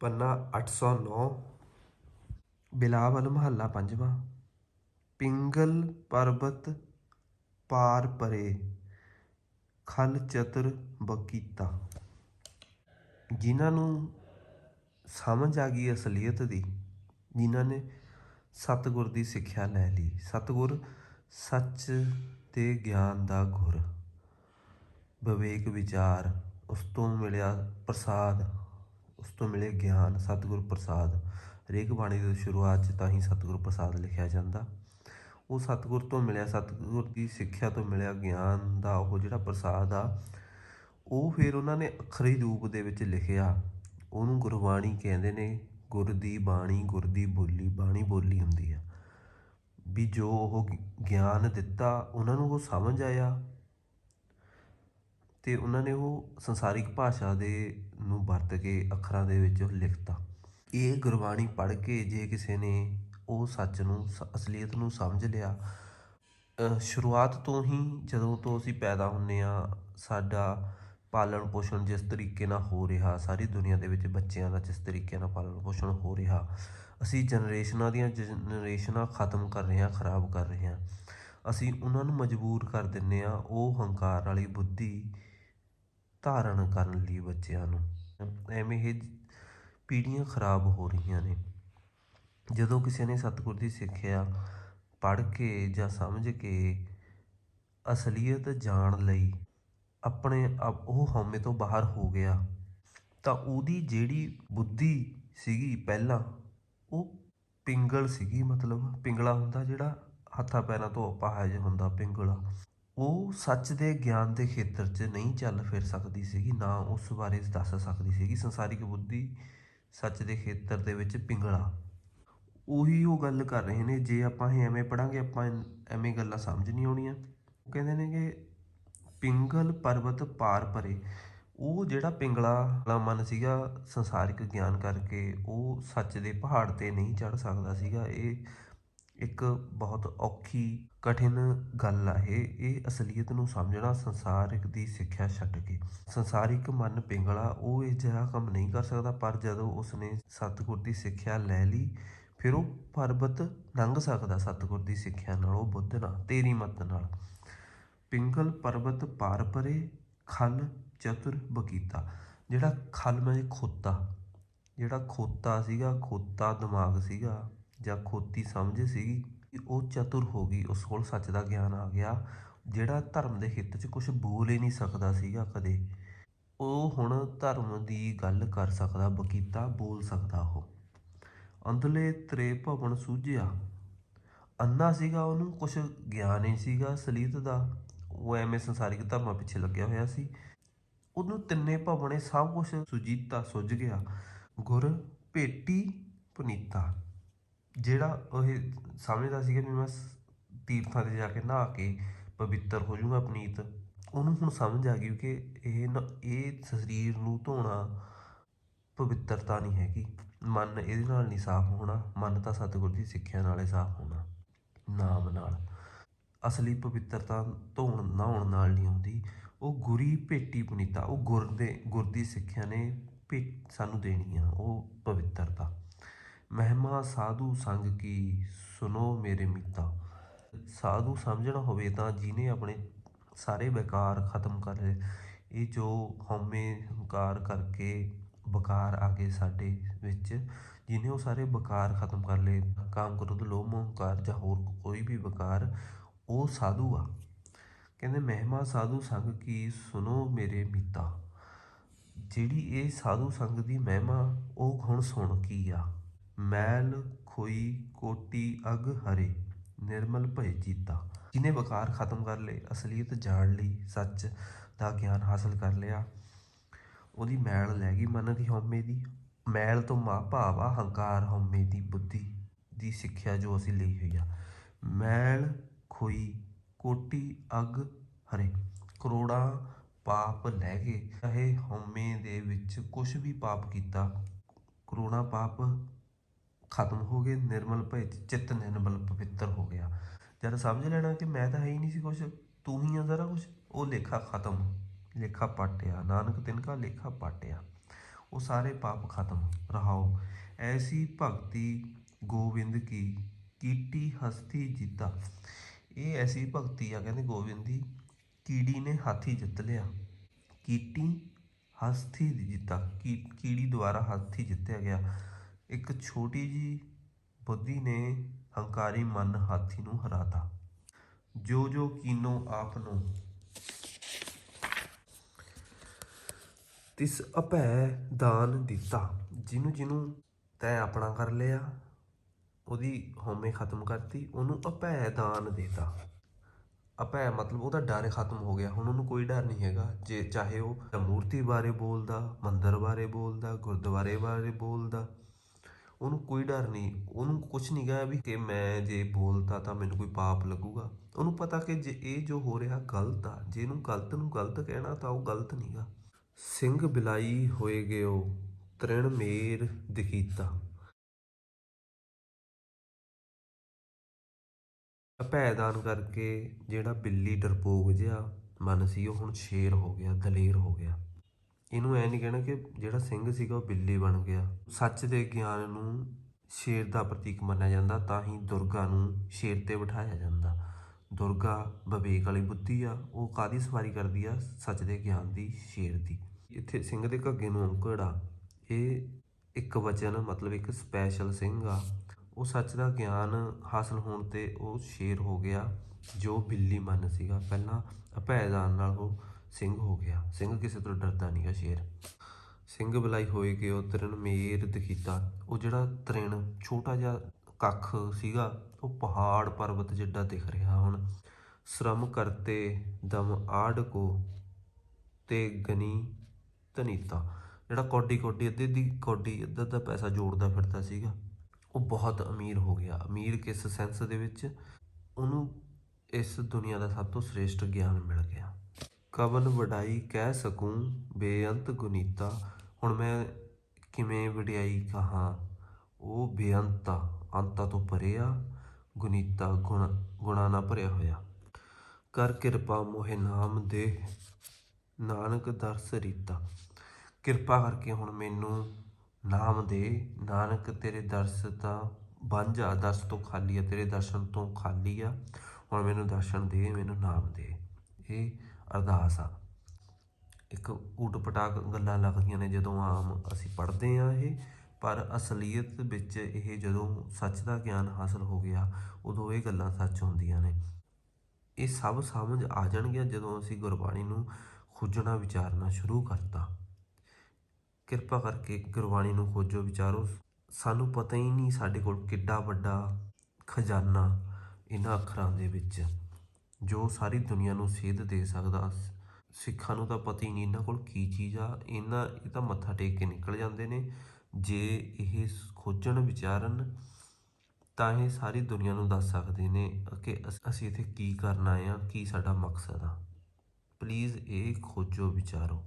ਪੰਨਾ 809 ਬਿਲਾਵਲ ਮਹੱਲਾ ਪੰਜਵਾਂ, ਪਿੰਗਲ ਪਰਬਤ ਪਾਰ ਪਰੇ, ਖਲ ਚਤੁਰ ਬਕੀਤਾ। ਜਿਨ੍ਹਾਂ ਨੂੰ ਸਮਝ ਆ ਗਈ ਅਸਲੀਅਤ ਦੀ, ਜਿਨ੍ਹਾਂ ਨੇ ਸਤਿਗੁਰ ਦੀ ਸਿੱਖਿਆ ਲੈ ਲਈ। ਸਤਿਗੁਰ ਸੱਚ ਤੇ ਗਿਆਨ ਦਾ ਗੁਰ ਵਿਵੇਕ ਵਿਚਾਰ, ਉਸ ਤੋਂ ਮਿਲਿਆ ਪ੍ਰਸਾਦ। ਉਸ ਤੋਂ ਮਿਲੇ ਗਿਆਨ ਸਤਿਗੁਰ ਪ੍ਰਸਾਦ। ਹਰੇਕ ਬਾਣੀ ਦੀ ਸ਼ੁਰੂਆਤ 'ਚ ਤਾਂ ਹੀ ਸਤਿਗੁਰ ਪ੍ਰਸਾਦ ਲਿਖਿਆ ਜਾਂਦਾ। ਉਹ ਸਤਿਗੁਰ ਤੋਂ ਮਿਲਿਆ, ਸਤਿਗੁਰ ਦੀ ਸਿੱਖਿਆ ਤੋਂ ਮਿਲਿਆ ਗਿਆਨ ਦਾ ਉਹ ਜਿਹੜਾ ਪ੍ਰਸਾਦ ਆ, ਉਹ ਫਿਰ ਉਹਨਾਂ ਨੇ ਅੱਖਰੀ ਰੂਪ ਦੇ ਵਿੱਚ ਲਿਖਿਆ। ਉਹਨੂੰ ਗੁਰਬਾਣੀ ਕਹਿੰਦੇ ਨੇ, ਗੁਰ ਦੀ ਬਾਣੀ, ਗੁਰ ਦੀ ਬੋਲੀ, ਬਾਣੀ ਬੋਲੀ ਹੁੰਦੀ ਆ। ਵੀ ਜੋ ਉਹ ਗਿਆਨ ਦਿੱਤਾ, ਉਹਨਾਂ ਨੂੰ ਉਹ ਸਮਝ ਆਇਆ। ਤੇ ਉਹਨਾਂ ਨੇ ਉਹ ਸੰਸਾਰਿਕ ਭਾਸ਼ਾ ਦੇ ਨੂੰ ਵਰਤ ਕੇ ਅੱਖਰਾਂ ਦੇ ਵਿੱਚ ਲਿਖਤਾ। ਇਹ ਗੁਰਬਾਣੀ ਪੜ੍ਹ ਕੇ ਜੇ ਕਿਸੇ ਨੇ ਉਹ ਸੱਚ ਨੂੰ ਸ- ਅਸਲੀਅਤ ਨੂੰ ਸਮਝ ਲਿਆ ਸ਼ੁਰੂਆਤ ਤੋਂ ਹੀ ਜਦੋਂ ਤੋਂ ਅਸੀਂ ਪੈਦਾ ਹੁੰਨੇ ਆ, ਸਾਡਾ ਪਾਲਣ ਪੋਸ਼ਣ ਜਿਸ ਤਰੀਕੇ ਨਾਲ ਹੋ ਰਿਹਾ, ਸਾਰੀ ਦੁਨੀਆ ਦੇ ਵਿੱਚ ਬੱਚਿਆਂ ਦਾ ਜਿਸ ਤਰੀਕੇ ਨਾਲ ਪਾਲਣ ਪੋਸ਼ਣ ਹੋ ਰਿਹਾ, ਅਸੀਂ ਜਨਰੇਸ਼ਨਾਂ ਦੀਆਂ ਜਨਰੇਸ਼ਨਾਂ ਖਤਮ ਕਰ ਰਹੇ ਹਾਂ ਖਰਾਬ ਕਰ ਰਹੇ ਹਾਂ ਅਸੀਂ ਉਹਨਾਂ ਨੂੰ ਮਜਬੂਰ ਕਰ ਦਿੰਨੇ ਆ, ਉਹ ਹੰਕਾਰ ਵਾਲੀ ਬੁੱਧੀ ਧਾਰਨ ਕਰਨ ਲਈ ਬੱਚਿਆਂ ਨੂੰ। ਐਵੇਂ ਇਹ ਪੀੜ੍ਹੀਆਂ ਖਰਾਬ ਹੋ ਰਹੀਆਂ ਨੇ। ਜਦੋਂ ਕਿਸੇ ਨੇ ਸਤਿਗੁਰ ਦੀ ਸਿੱਖਿਆ ਪੜ੍ਹ ਕੇ ਜਾਂ ਸਮਝ ਕੇ ਅਸਲੀਅਤ ਜਾਣ ਲਈ ਆਪਣੇ ਆਪ ਉਹ ਹਉਮੈ ਤੋਂ ਬਾਹਰ ਹੋ ਗਿਆ, ਤਾਂ ਉਹਦੀ ਜਿਹੜੀ ਬੁੱਧੀ ਸੀਗੀ ਪਹਿਲਾਂ, ਉਹ ਪਿੰਗਲ ਸੀਗੀ ਮਤਲਬ, ਪਿੰਗਲਾ ਹੁੰਦਾ ਜਿਹੜਾ ਹੱਥਾਂ ਪੈਰਾਂ ਤੋਂ ਅਪਾਹਜ ਹੁੰਦਾ, ਪਿੰਗਲਾ। ਉਹ ਸੱਚ ਦੇ ਗਿਆਨ ਦੇ ਖੇਤਰ 'ਚ ਨਹੀਂ ਚੱਲ ਫਿਰ ਸਕਦੀ ਸੀਗੀ, ਨਾ ਉਸ ਬਾਰੇ ਦੱਸ ਸਕਦੀ ਸੀਗੀ। ਸੰਸਾਰਿਕ ਬੁੱਧੀ ਸੱਚ ਦੇ ਖੇਤਰ ਦੇ ਵਿੱਚ ਪਿੰਗਲਾ। ਉਹੀ ਉਹ ਗੱਲ ਕਰ ਰਹੇ ਨੇ, ਜੇ ਆਪਾਂ ਇਹ ਐਵੇਂ ਪੜਾਂਗੇ ਆਪਾਂ ਇਨ- ਐਵੇਂ ਗੱਲਾਂ ਸਮਝ ਨਹੀਂ ਆਉਣੀਆਂ। ਉਹ ਕਹਿੰਦੇ ਨੇ ਕਿ ਪਿੰਗਲ ਪਰਬਤ ਪਾਰ ਪਰੇ। ਉਹ ਜਿਹੜਾ ਪਿੰਗਲਾ ਵਾਲਾ ਮਨ ਸੀਗਾ ਸੰਸਾਰਿਕ ਗਿਆਨ ਕਰਕੇ, ਉਹ ਸੱਚ ਦੇ ਪਹਾੜ ਤੇ ਨਹੀਂ ਚੜ ਸਕਦਾ ਸੀਗਾ। ਇਹ ਇੱਕ ਬਹੁਤ ਔਖੀ ਕਠਿਨ ਗੱਲ ਆ ਇਹ ਇਹ ਅਸਲੀਅਤ ਨੂੰ ਸਮਝਣਾ ਸੰਸਾਰਿਕ ਦੀ ਸਿੱਖਿਆ ਛੱਡ ਕੇ। ਸੰਸਾਰਿਕ ਮਨ ਪਿੰਗਲਾ, ਉਹ ਇਹ ਜਿਹਾ ਕੰਮ ਨਹੀਂ ਕਰ ਸਕਦਾ, ਪਰ ਜਦੋਂ ਉਸਨੇ ਸਤਿਗੁਰ ਦੀ ਸਿੱਖਿਆ ਲੈ ਲਈ, ਫਿਰ ਉਹ ਪਰਬਤ ਲੰਘ ਸਕਦਾ ਸਤਿਗੁਰ ਦੀ ਸਿੱਖਿਆ ਨਾਲ, ਉਹ ਬੁੱਧ ਨਾਲ, ਤੇਰੀ ਮੱਤ ਨਾਲ। ਪਿੰਗਲ, ਪਰਬਤ, ਪਾਰ ਪਰੇ, ਖਲ, ਚਤੁਰ, ਬਕੀਤਾ। ਜਿਹੜਾ ਖਲ ਮੈਂ ਖੋਤਾ, ਜਿਹੜਾ ਖੋਤਾ ਸੀਗਾ, ਖੋਤਾ ਦਿਮਾਗ ਸੀਗਾ, ਜਾਂ ਖੋਤੀ ਸਮਝ ਸੀਗੀ ਉਹ ਚਤੁਰ ਹੋ ਗਈ, ਉਸ ਕੋਲ ਸੱਚ ਦਾ ਗਿਆਨ ਆ ਗਿਆ, ਜਿਹੜਾ ਧਰਮ ਦੇ ਹਿੱਤ 'ਚ ਕੁਝ ਬੋਲ ਹੀ ਨਹੀਂ ਸਕਦਾ ਸੀਗਾ ਕਦੇ। ਉਹ ਹੁਣ ਧਰਮ ਦੀ ਗੱਲ ਕਰ ਸਕਦਾ, ਬਕੀਤਾ ਬੋਲ ਸਕਦਾ ਉਹ। ਅੰਧਲੇ ਤ੍ਰੇ ਭਵਨ ਸੂਝਿਆ। ਅੰਨਾ ਸੀਗਾ ਉਹਨੂੰ ਕੁਝ ਗਿਆਨ ਨਹੀਂ ਸੀਗਾ ਸਲੀਤ ਦਾ। ਉਹ ਐਵੇਂ ਸੰਸਾਰਿਕ ਧਰਮਾਂ ਪਿੱਛੇ ਲੱਗਿਆ ਹੋਇਆ ਸੀ। ਉਹਨੂੰ ਤਿੰਨੇ ਭਵਨੇ ਸਭ ਕੁਝ ਸੁਜੀਤਾ ਸੁੱਝ ਗਿਆ। ਗੁਰ, ਭੇਟੀ, ਪੁਨੀਤਾ। ਜਿਹੜਾ ਉਹ ਸਮਝਦਾ ਸੀਗਾ ਵੀ ਮੈਂ ਤੀਰਥਾਂ ਤੇ ਜਾ ਕੇ ਨਹਾ ਕੇ ਪਵਿੱਤਰ ਹੋ ਜਾਊਂਗਾ ਪੁਨੀਤ, ਉਹਨੂੰ ਹੁਣ ਸਮਝ ਆ ਗਈ ਕਿ ਇਹ ਨ- ਇਹ ਸਰੀਰ ਨੂੰ ਧੋਣਾ ਪਵਿੱਤਰਤਾ ਨਹੀਂ ਹੈਗੀ। ਮਨ ਇਹਦੇ ਨਾਲ ਨਹੀਂ ਸਾਫ਼ ਹੋਣਾ, ਮਨ ਤਾਂ ਸਤਿਗੁਰ ਦੀ ਸਿੱਖਿਆ ਨਾਲੇ ਸਾਫ਼ ਹੋਣਾ, ਨਾਮ ਨਾਲ। ਅਸਲੀ ਪਵਿੱਤਰਤਾ ਧੋਣ, ਨਹਾਉਣ ਨਾਲ ਨਹੀਂ ਆਉਂਦੀ। ਉਹ ਗੁਰੀ ਭੇਟੀ ਪੁਨੀਤਾ, ਉਹ ਗੁਰ ਦੇ, ਗੁਰ ਦੀ ਸਿੱਖਿਆ ਨੇ ਭੇ ਸਾਨੂੰ ਦੇਣੀ ਆ ਉਹ ਪਵਿੱਤਰਤਾ। ਮਹਿਮਾ ਸਾਧੂ ਸੰਗ ਕੀ ਸੁਨੋ ਮੇਰੇ ਮਿੱਤਾ। ਸਾਧੂ ਸਮਝਣਾ ਹੋਵੇ ਤਾਂ ਜਿਹਨੇ ਆਪਣੇ ਸਾਰੇ ਵਿਕਾਰ ਖਤਮ ਕਰ ਲਏ। ਇਹ ਜੋ ਹਉਮੈ ਹੰਕਾਰ ਕਰਕੇ ਬਕਾਰ ਆ ਗਏ ਸਾਡੇ ਵਿੱਚ ਜਿਹਨੇ ਉਹ ਸਾਰੇ ਬਕਾਰ ਖਤਮ ਕਰ ਲਏ। ਕਾਮ ਕ੍ਰੋਧ, ਲੋਭ ਹੰਕਾਰ ਜਾਂ ਹੋਰ ਕੋਈ ਵੀ ਬਕਾਰ ਉਹ ਸਾਧੂ ਆ। ਕਹਿੰਦੇ ਮਹਿਮਾ ਸਾਧੂ ਸੰਗ ਕੀ ਸੁਨੋ ਮੇਰੇ ਮੀਤਾ। ਜਿਹੜੀ ਇਹ ਸਾਧੂ ਸੰਗ ਦੀ ਮਹਿਮਾ, ਉਹ ਹੁਣ ਸੁਣ ਕੀ ਆ? ਮੈਲ ਖੋਈ ਕੋਟੀ ਅਗ ਹਰੇ, ਨਿਰਮਲ ਭਏ ਜੀਤਾ ਜਿਹਨੇ ਵਕਾਰ ਖਤਮ ਕਰ ਲਏ, ਅਸਲੀਅਤ ਜਾਣ ਲਈ ਸੱਚ ਦਾ ਗਿਆਨ ਹਾਸਲ ਕਰ ਲਿਆ। ਉਹਦੀ ਮੈਲ ਲੈ ਗਈ ਮਨ ਦੀ ਹਉਮੈ ਦੀ। ਮੈਲ ਤੋਂ ਮਾ ਭਾਵ ਆ ਹੰਕਾਰ, ਹਉਮੈ ਦੀ ਬੁੱਧੀ ਦੀ ਸਿੱਖਿਆ ਜੋ ਅਸੀਂ ਲਈ ਹੋਈ ਆ। ਮੈਲ ਖੋਈ ਕੋਟੀ ਅਗ ਹਰੇ। ਕਰੋੜਾਂ ਪਾਪ ਲੈ ਗਏ ਚਾਹੇ ਹਉਮੈ ਦੇ ਵਿੱਚ ਕੁਝ ਵੀ ਪਾਪ ਕੀਤਾ, ਕਰੋੜਾਂ ਪਾਪ ਖਤਮ ਹੋ ਗਏ, ਨਿਰਮਲ ਭਏ ਚਿੱਤ ਨਿਰਮਲ ਪਵਿੱਤਰ ਹੋ ਗਿਆ। ਜਦ ਸਮਝ ਲੈਣਾ ਕਿ ਮੈਂ ਤਾਂ ਹੈ ਹੀ ਨਹੀਂ ਸੀ ਕੁਛ, ਤੂੰ ਹੀ ਆ ਸਾਰਾ ਕੁਛ, ਉਹ ਲੇਖਾ ਖਤਮ, ਲੇਖਾ ਪਾਟਿਆ, ਨਾਨਕ ਤਿਨਕਾ ਲੇਖਾ ਪਾਟਿਆ। ਉਹ ਸਾਰੇ ਪਾਪ ਖਤਮ, ਰਹਾਓ। ਐਸੀ ਭਗਤੀ ਗੋਬਿੰਦ ਕੀ, ਕੀਟੀ ਹਸਤੀ ਜੀਤਾ। ਇਹ ਐਸੀ ਭਗਤੀ ਆ, ਕਹਿੰਦੇ ਗੋਬਿੰਦ ਦੀ, ਕੀੜੀ ਨੇ ਹਾਥੀ ਜਿੱਤ ਲਿਆ। ਕੀਟੀ ਹਸਤੀ ਜਿੱਤਾ, ਕੀ, ਕੀੜੀ ਦੁਆਰਾ ਹਾਥੀ ਜਿੱਤਿਆ ਗਿਆ। ਇੱਕ ਛੋਟੀ ਜੀ ਬੁੱਧੀ ਨੇ ਹੰਕਾਰੀ ਮਨ ਹਾਥੀ ਨੂੰ ਹਰਾਤਾ। ਜੋ ਜੋ ਕੀਨੋ ਆਪ ਨੂੰ। ਤਿਸ ਅਭੈ ਦਾਨ ਦਿੱਤਾ। ਜਿਹਨੂੰ ਜਿਹਨੂੰ ਤੈ ਆਪਣਾ ਕਰ ਲਿਆ, ਉਹਦੀ ਹਉਮੈ ਖਤਮ ਕਰਤੀ, ਉਹਨੂੰ ਅਭੈ ਦਾਨ ਦੇਤਾ। ਅਭੈ ਮਤਲਬ ਉਹਦਾ ਡਰ ਖਤਮ ਹੋ ਗਿਆ। ਹੁਣ ਉਹਨੂੰ ਕੋਈ ਡਰ ਨਹੀਂ ਹੈਗਾ। ਜੇ ਚਾਹੇ ਉਹ ਮੂਰਤੀ ਬਾਰੇ ਬੋਲਦਾ, ਮੰਦਰ ਬਾਰੇ ਬੋਲਦਾ, ਗੁਰਦੁਆਰੇ ਬਾਰੇ ਬੋਲਦਾ ਉਹਨੂੰ ਕੋਈ ਡਰ ਨਹੀਂ, ਉਹਨੂੰ ਕੁਝ ਨਹੀਂ ਗਾ ਵੀ ਕਿ ਮੈਂ ਜੇ ਬੋਲਤਾ ਤਾਂ ਮੈਨੂੰ ਕੋਈ ਪਾਪ ਲੱਗੂਗਾ। ਉਹਨੂੰ ਪਤਾ ਕਿ ਜੇ ਇਹ ਜੋ ਹੋ ਰਿਹਾ ਗਲਤ ਆ, ਜੇ ਇਹਨੂੰ ਗਲਤ ਨੂੰ ਗਲਤ ਕਹਿਣਾ ਤਾਂ ਉਹ ਗਲਤ ਨਹੀਂਗਾ ਸਿੰਘ ਬਿਲਾਈ ਹੋਏ ਗਿਓ, ਤ੍ਰਿਣ ਮੇਰ ਦਿਖੀਤਾ। ਭੈਦਾਨ ਕਰਕੇ ਜਿਹੜਾ ਬਿੱਲੀ ਡਰਪੋਕ ਜਿਹਾ, ਮਨ ਸੀ ਉਹ ਹੁਣ ਸ਼ੇਰ ਹੋ ਗਿਆ, ਦਲੇਰ ਹੋ ਗਿਆ। ਇਹਨੂੰ ਐ ਨਹੀਂ ਕਹਿਣਾ ਕਿ ਜਿਹੜਾ ਸਿੰਘ ਸੀਗਾ ਉਹ ਬਿੱਲੀ ਬਣ ਗਿਆ। ਸੱਚ ਦੇ ਗਿਆਨ ਨੂੰ ਸ਼ੇਰ ਦਾ ਪ੍ਰਤੀਕ ਮੰਨਿਆ ਜਾਂਦਾ, ਤਾਂ ਹੀ ਦੁਰਗਾ ਨੂੰ ਸ਼ੇਰ ਤੇ ਬਿਠਾਇਆ ਜਾਂਦਾ। ਦੁਰਗਾ ਵਿਵੇਕ ਵਾਲੀ ਬੁੱਧੀ ਆ, ਉਹ ਕਾਦੀ ਸਵਾਰੀ ਕਰਦੀ ਆ? ਸੱਚ ਦੇ ਗਿਆਨ ਦੀ, ਸ਼ੇਰ ਦੀ। ਇੱਥੇ ਸਿੰਘ ਦੇ ਘੱਗੇ ਨੂੰ ਔਂਕੜ ਆ। ਇਹ ਇੱਕ ਵਚਨ, ਮਤਲਬ ਇੱਕ ਸਪੈਸ਼ਲ ਸਿੰਘ ਆ। ਉਹ ਸੱਚ ਦਾ ਗਿਆਨ ਹਾਸਲ ਹੋਣ ਤੇ ਉਹ ਸ਼ੇਰ ਹੋ ਗਿਆ, ਜੋ ਬਿੱਲੀ ਮਨ ਸੀਗਾ। ਪਹਿਲਾਂ ਅਭੈਦਾਨ ਨਾਲ ਉਹ ਸਿੰਘ ਹੋ ਗਿਆ। ਸਿੰਘ ਕਿਸੇ ਤੋਂ ਡਰਦਾ ਨਹੀਂਗਾ ਸ਼ੇਰ। ਸਿੰਘ ਬੁਲਾਈ ਹੋਏ ਕਿ ਉਹ ਤ੍ਰਿਣ ਮੇਰ ਦਿਖੀਤਾ। ਉਹ ਜਿਹੜਾ ਤ੍ਰਿਣ ਛੋਟਾ ਜਿਹਾ ਕੱਖ ਸੀਗਾ, ਉਹ ਪਹਾੜ ਪਰਬਤ ਜਿੱਡਾ ਦਿਖ ਰਿਹਾ ਹੁਣ। ਸ਼ਰਮ ਕਰਤੇ ਦਮ ਆੜ ਕੋ ਤੇ ਗਨੀ ਧਨੀਤਾ। ਜਿਹੜਾ ਕੋਡੀ ਕੋਡੀ, ਅੱਧੇ ਦੀ ਕੋਡੀ, ਅੱਧਾ ਦਾ ਪੈਸਾ ਜੋੜਦਾ ਫਿਰਦਾ ਸੀਗਾ, ਉਹ ਬਹੁਤ ਅਮੀਰ ਹੋ ਗਿਆ। ਅਮੀਰ ਕਿਸ ਸੈਂਸ ਦੇ ਵਿੱਚ? ਉਹਨੂੰ ਇਸ ਦੁਨੀਆ ਦਾ ਸਭ ਤੋਂ ਸ੍ਰੇਸ਼ਟ ਗਿਆਨ ਮਿਲ ਗਿਆ। ਕਵਨ ਵਡਾਈ ਕਹਿ ਸਕੂੰ, ਬੇਅੰਤ ਗੁਨੀਤਾ। ਹੁਣ ਮੈਂ ਕਿਵੇਂ ਵਡਿਆਈ ਕਹਾਂ? ਉਹ ਬੇਅੰਤਾ, ਅੰਤਾਂ ਤੋਂ ਪਰੇ ਆ ਗੁਨੀਤਾ, ਗੁਣ, ਗੁਣਾ ਨਾਲ ਭਰਿਆ ਹੋਇਆ। ਕਰ ਕਿਰਪਾ ਮੋਹਿ ਨਾਮ ਦੇ ਨਾਨਕ ਦਰਸ ਰੀਤਾ। ਕਿਰਪਾ ਕਰਕੇ ਹੁਣ ਮੈਨੂੰ ਨਾਮ ਦੇ ਨਾਨਕ ਤੇਰੇ ਦਰਸ ਤਾਂ ਬੰਝ ਦਰਸ ਤੋਂ ਖਾਲੀ ਆ, ਤੇਰੇ ਦਰਸ਼ਨ ਤੋਂ ਖਾਲੀ ਆ। ਹੁਣ ਮੈਨੂੰ ਦਰਸ਼ਨ ਦੇ, ਮੈਨੂੰ ਨਾਮ ਦੇ। ਇਹ ਅਰਦਾਸ ਆ। ਇੱਕ ਊਟ ਪਟਾਕ ਗੱਲਾਂ ਲੱਗਦੀਆਂ ਨੇ ਜਦੋਂ ਆਮ ਅਸੀਂ ਪੜ੍ਹਦੇ ਆ ਇਹ, ਪਰ ਅਸਲੀਅਤ ਵਿੱਚ ਇਹ ਜਦੋਂ ਸੱਚ ਦਾ ਗਿਆਨ ਹਾਸਲ ਹੋ ਗਿਆ, ਉਦੋਂ ਇਹ ਗੱਲਾਂ ਸੱਚ ਹੁੰਦੀਆਂ ਨੇ। ਇਹ ਸਭ ਸਮਝ ਆ ਜਾਣਗੀਆਂ ਜਦੋਂ ਅਸੀਂ ਗੁਰਬਾਣੀ ਨੂੰ ਖੋਜਣਾ, ਵਿਚਾਰਨਾ ਸ਼ੁਰੂ ਕਰਤਾ। ਕਿਰਪਾ ਕਰਕੇ ਗੁਰਬਾਣੀ ਨੂੰ ਖੋਜੋ, ਵਿਚਾਰੋ। ਸਾਨੂੰ ਪਤਾ ਹੀ ਨਹੀਂ ਸਾਡੇ ਕੋਲ ਕਿੱਡਾ ਵੱਡਾ ਖਜ਼ਾਨਾ ਇਹਨਾਂ ਅੱਖਰਾਂ ਦੇ ਵਿੱਚ। ਜੋ ਸਾਰੀ ਦੁਨੀਆ ਨੂੰ ਸੇਧ ਦੇ ਸਕਦਾ ਸਿੱਖਾਂ ਨੂੰ ਤਾਂ ਪਤਾ ਹੀ ਨਹੀਂ ਇਹਨਾਂ ਕੋਲ ਕੀ ਚੀਜ਼ ਆ, ਇਹਨਾਂ, ਇਹ ਤਾਂ ਮੱਥਾ ਟੇਕ ਕੇ ਨਿਕਲ ਜਾਂਦੇ ਨੇ। ਜੇ ਇਹ ਖੋਜਣ ਵਿਚਾਰਨ, ਤਾਂ ਇਹ ਸਾਰੀ ਦੁਨੀਆ ਨੂੰ ਦੱਸ ਸਕਦੇ ਨੇ ਕਿ ਅਸੀਂ ਇੱਥੇ ਕੀ ਕਰਨਾ ਆਏ ਆ ਕੀ ਸਾਡਾ ਮਕਸਦ ਆ। ਪਲੀਜ਼ ਇਹ ਖੋਜੋ ਵਿਚਾਰੋ।